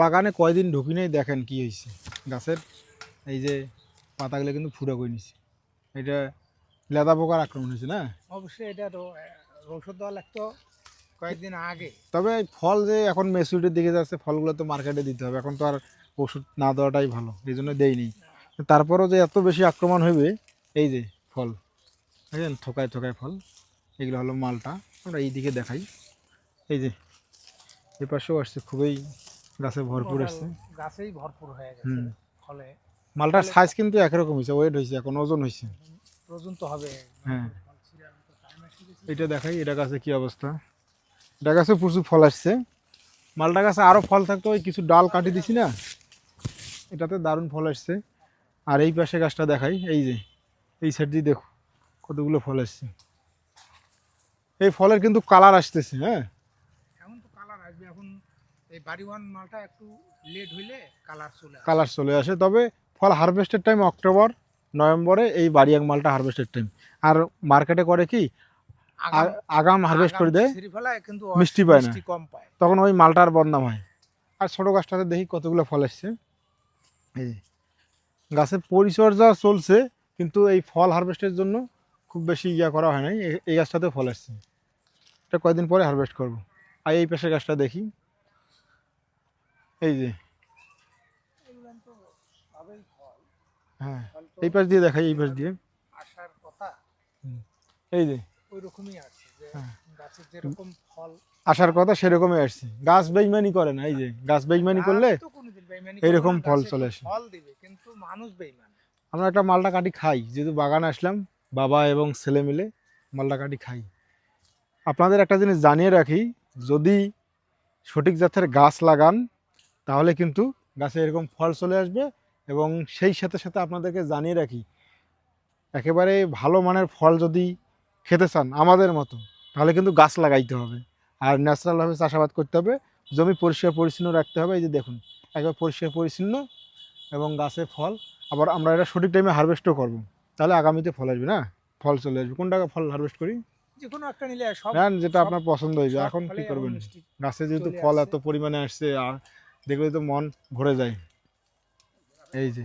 বাগানে কয়দিন ঢুকি নেই দেখেন কি হয়েছে গাছের এই যে পাতাগুলো কিন্তু ফুটো করে নিছে। এটা লেদা পোকার আক্রমণ হয়েছে না? অবশ্যই এটা তো ঔষধ দেওয়া লাগতো কয়েকদিন আগে। তবে ফল যে এখন মেচুরিটির দিকে যাচ্ছে ফলগুলো তো মার্কেটে দিতে হবে। এখন তো আর ওষুধ না দেওয়াটাই ভালো এই জন্য দেয়নি তারপরেও যে এত বেশি আক্রমণ হবে এই যে ফল দেখেন থোকায় থোকায় ফল এগুলো হলো মালটা। আমরা এই দিকে দেখাই। এই যে এ পাশেও আসছে খুবই গাছে ভরপুর আসছে গাছেই ভরপুর হয়ে গেছে। ফলে। মালটার সাইজ কিন্তু একরকম হয়েছে ওয়েট হয়েছে এখন ওজন হয়েছে। ওজন তো হবে। হ্যাঁ। এটা দেখাই এটা গাছে কি অবস্থা। এটা গাছে প্রচুর ফল আসছে। মালটা গাছে আরও ফল থাকতো ওই কিছু ডাল কাটি দিছি না। এটাতে দারুণ ফল আসছে। আর এই পাশে গাছটা দেখাই এই যে এই সাইড দিয়ে দেখো কতগুলো ফল আসছে। এই ফলের কিন্তু কালার আসতেছে হ্যাঁ এখন তো কালার আসবে এখন এই বাড়ি ওয়ান মালটা একটু লেট হইলে কালার চলে কালার চলে আসে। তবে ফল হারভেস্টের টাইম অক্টোবর নভেম্বরে এই বাড়ি বাড়িয়াং মালটা হারভেস্টের টাইম আর মার্কেটে করে কি আগাম হারভেস্ট করে দেয় কিন্তু মিষ্টি পায় না। কম পায়। তখন ওই মালটার বদনাম হয়। আর ছোটো গাছটাতে দেখি কতগুলো ফল আসছে। এই গাছের পরিচর্যা চলছে কিন্তু এই ফল হারভেস্টের জন্য খুব বেশি ইয়া করা হয় নাই। এই গাছটাতেও ফল আসছে। এটা কয়েকদিন পরে হারভেস্ট করব। আর এই পাশের গাছটা দেখি। এই যে। হ্যাঁ এই পাশ দিয়ে দেখাই এই পাশ দিয়ে। আসার কথা এই যে। ওই রকমই আসছে যে হ্যাঁ। গাছের যেরকম ফল। আসার কথা সেরকমই আসছে। গাছ বেইমানি করে না এই যে। গাছ বেইমানি করলে এইরকম ফল চলে আসে। ফল দিবে কিন্তু মানুষ বেইমান। আমরা একটা মালটা কাঠি খাই যেহেতু বাগানে আসলাম বাবা এবং ছেলে মিলে মালটা কাঠি খাই। আপনাদের একটা জিনিস জানিয়ে রাখি যদি সঠিক জাতের গাছ লাগান তাহলে কিন্তু গাছে এরকম ফল চলে আসবে এবং সেই সাথে সাথে আপনাদেরকে জানিয়ে রাখি একেবারে ভালো মানের ফল যদি খেতে চান আমাদের মতো তাহলে কিন্তু গাছ লাগাইতে হবে। আর ন্যাচারালভাবে চাষাবাদ করতে হবে জমি পরিষ্কার পরিচ্ছন্ন রাখতে হবে। এই যে দেখুন একবার পরিষ্কার পরিচ্ছন্ন এবং গাছে ফল আবার আমরা এটা সঠিক টাইমে হারভেস্টও করব। তাহলে আগামীতে ফল আসবে না? ফল চলে আসবে। কোনটা ফল হারভেস্ট করি? যে কোনো একটা নিলে সব যেটা আপনার পছন্দ হয়েছে এখন কি করবেন? গাছে যেহেতু ফল এত পরিমাণে আসছে আর দেখলে তো মন ভরে যায়। এই যে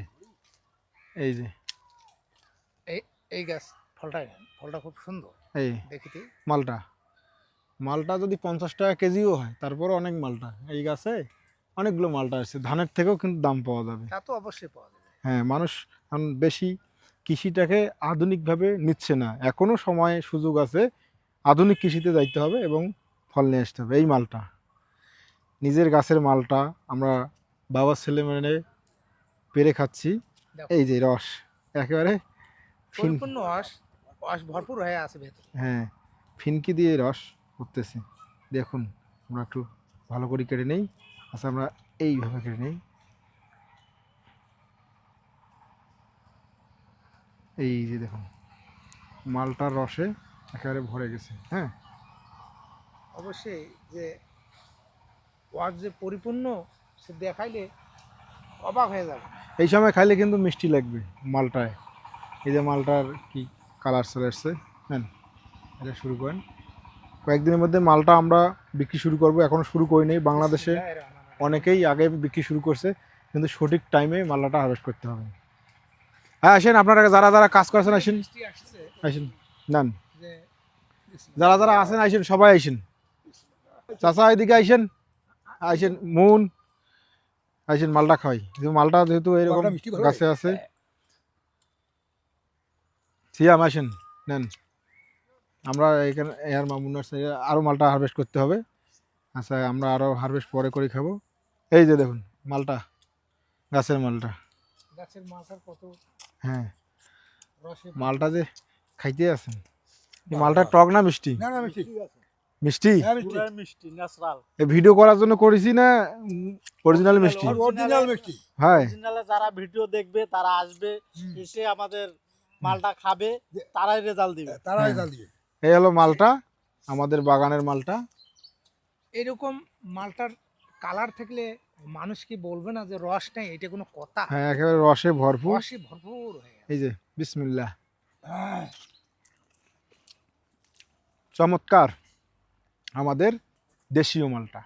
এই যে। এই এই গাছ ফলটা ফলটা খুব সুন্দর। এই দেখিতে মালটা। মালটা যদি পঞ্চাশ টাকা কেজিও হয় তারপরে অনেক মালটা। এই গাছে অনেকগুলো মালটা আসছে ধানের থেকেও কিন্তু দাম পাওয়া যাবে। তা তো অবশ্যই পাওয়া যাবে। হ্যাঁ মানুষ এখন বেশি কৃষিটাকে আধুনিকভাবে নিচ্ছে না। এখনও সময় সুযোগ আছে আধুনিক কৃষিতে যাইতে হবে এবং ফল নিয়ে আসতে হবে। এই মালটা। নিজের গাছের মালটা আমরা বাবার ছেলে মেনে পেরে খাচ্ছি। এই যে রস একেবারে ফিন রস রস ভরপুর হয়ে আছে ভেতরে। হ্যাঁ ফিনকি দিয়ে রস করতেছি। দেখুন আমরা একটু ভালো করে কেটে নেই। আচ্ছা আমরা এইভাবে কেটে নেই। এই যে দেখুন মালটার রসে একেবারে ভরে গেছে হ্যাঁ। অবশ্যই যে ওয়াশ যে পরিপূর্ণ সে দেখাইলে অবাক হয়ে যাবে। এই সময় খাইলে কিন্তু মিষ্টি লাগবে মালটায়। এই যে মালটার কি কালার চলে আসছে হ্যাঁ এটা শুরু করেন। কয়েকদিনের মধ্যে মালটা আমরা বিক্রি শুরু করব এখনও শুরু করিনি বাংলাদেশে অনেকেই আগে বিক্রি শুরু করছে কিন্তু সঠিক টাইমে মালটা হারভেস্ট করতে হবে। হ্যাঁ আসেন আপনারা যারা যারা কাজ করছেন আসেন। আসেন নেন। যারা যারা আছেন আইসেন সবাই আইসেন চাচা এদিকে আইসেন আইসেন মুন আইসেন মালটা খাই। মালটা যেহেতু এরকম গাছে আছে। সিয়াম আসেন নেন। আমরা এখানে এয়ার মামুনার সাইডে আরও মালটা হারভেস্ট করতে হবে। আচ্ছা আমরা আরও হারভেস্ট পরে করে খাব। এই যে দেখুন মালটা গাছের মালটা গাছের মাথার কত হ্যাঁ। মালটা যে খাইতে আছেন। মালটা টক না মিষ্টি? না না মিষ্টি। মিষ্টি? হ্যাঁ মিষ্টি। ন্যাচারাল এই ভিডিও করার জন্য করেছি না? অরিজিনাল মিষ্টি। অরিজিনাল মিষ্টি। হ্যাঁ। অরিজিনালে যারা ভিডিও দেখবে তারা আসবে এসে আমাদের মালটা খাবে তারাই রেজাল্ট দিবে। তারাই হ্যাঁ। জাল দিবে এই হলো মালটা আমাদের বাগানের মালটা। এরকম মালটার কালার থাকলে মানুষ কি বলবে না যে রস নেই? এটা কোনো কথা? হ্যাঁ একেবারে রসে ভরপুর। রসে ভরপুর হয়ে এই যে বিসমিল্লাহ। চমৎকার। আমাদের দেশীয় মালটা।